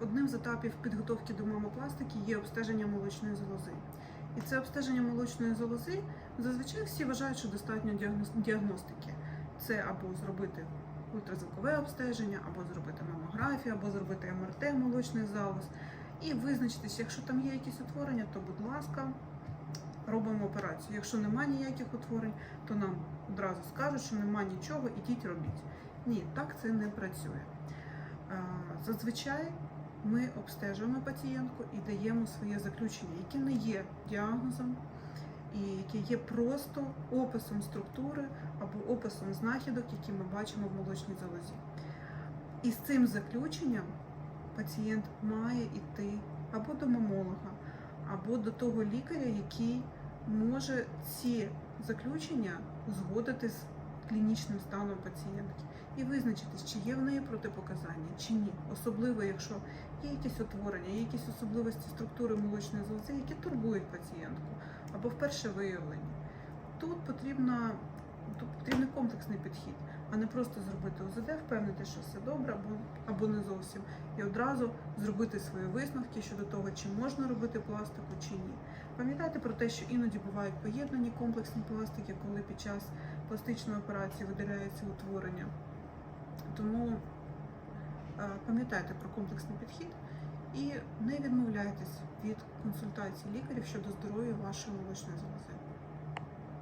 одним з етапів підготовки до мамопластики є обстеження молочної залози. І це обстеження молочної залози зазвичай всі вважають, що достатньо діагностики. Це або зробити ультразвукове обстеження, або зробити мамографію, або зробити МРТ молочний залоз. І визначитись, якщо там є якісь утворення, то будь ласка, робимо операцію. Якщо немає ніяких утворень, то нам одразу скажуть, що немає нічого, ідіть робіть. Ні, так це не працює. Е, Зазвичай ми обстежуємо пацієнтку і даємо своє заключення, яке не є діагнозом, і яке є просто описом структури або описом знахідок, які ми бачимо в молочній залозі. І з цим заключенням пацієнт має йти або до мамолога, або до того лікаря, який може ці заключення узгодити з клінічним станом пацієнтки і визначитись, чи є в неї протипоказання, чи ні. Особливо, якщо є якісь утворення, є якісь особливості структури молочної залози, які турбують пацієнтку, або вперше виявлені. Тут потрібна тут потрібний комплексний підхід, а не просто зробити ОЗД, впевнити, що все добре, або, або не зовсім, і одразу зробити свої висновки щодо того, чи можна робити пластику, чи ні. Пам'ятайте про те, що іноді бувають поєднані комплексні пластики, коли під час пластичної операції видаляється утворення. Тому е, пам'ятайте про комплексний підхід і не відмовляйтесь від консультацій лікарів щодо здоров'я вашої молочної залози.